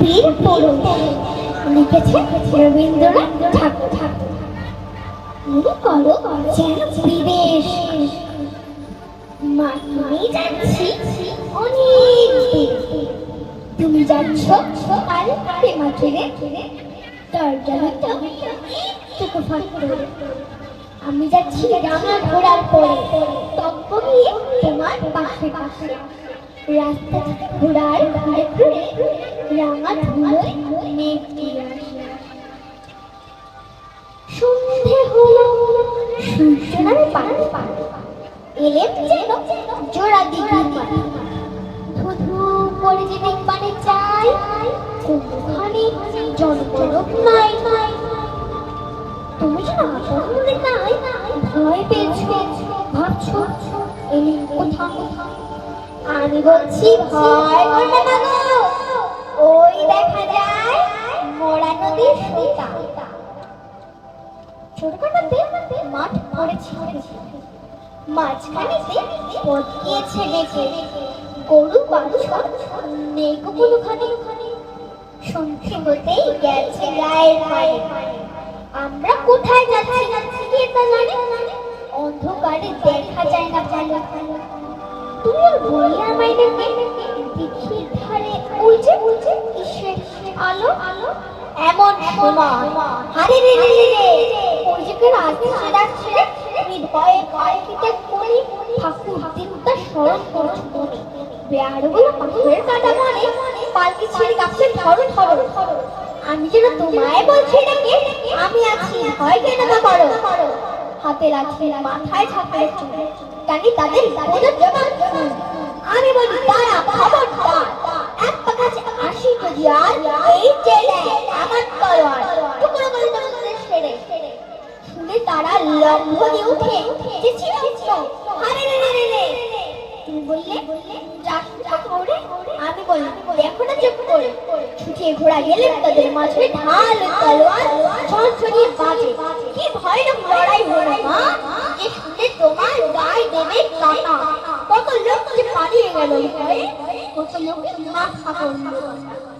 বীর পুরুষ লিখেছে রবীন্দ্রনাথ ঠাকুর। মনে করো যেন বিদেশ। মাকে যাচ্ছি অনেক তুমি যাচ্ছ আর মাকে রে দরজাটা একটুকু আমি যাচ্ছি রাঙা ঘোড়ার পরে। তপ্প গিয়ে তোমার পাশে পাশে। রাস্তা ঘোড়ার ঘুরে ঘুরে সন্ধে হলো সূর্যনার পান। এলেম যেন জোড়া যে পানে চাই, কোনখানে জনপরক নাই নাই। তুমি যেন মনে নাই, ভয় পেয়েছ। ভাবছ এলি কোথা আমি বলছি, ভয় করবে না ওই দেখা যায় মোড়া নদীর সুতা। ছোটখাটোতে মাঠ পড়েছে। মাঝখানেতে পথ গিয়েছে দেখে গরু বাছুর নেই গো কোনোখানে। সন্ধে হতেই গেছে গায়ের পায়ে আমরা কোথায় যাচ্ছি যাচ্ছি কে তা জানে। অন্ধকারে দেখা যায় না ভালো। তুমি আর ডেকে এমন হারে রে রে রে কেন ভয়ে কেটে করি। ঠাকুর স্মরণ করছ তুমি বেয়ারগুলো পাথরের কাটা পালকি ছেড়ে কাছে ধরো ধরো। আমি যেন তোমায় বলছি নাকি আমি আছি। ভয় কেন না করো। হাতে রাখি মাথায় ছাপে জানি তাদের বোঝার জবাব আমি বলি তারা খবরদার এক কাছে আসি যদি আর এই জেলে আমার তলোয়ার টুকরো করে তোমাদের সেরে শুনে তারা লম্ভ দিয়ে উঠে কি না কত লোক মাথা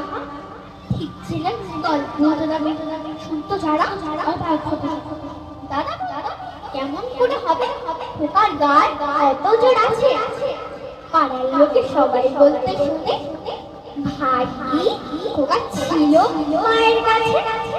ছিলেন শুনতো যারা অবাক হতো দাদা দাদা, কেমন করে হবে? খোকার গায়ে এত জোর আছে। পাড়ার লোকে সবাই বলতে শুনে ভাই খোকা ছিল মায়ের কাছে।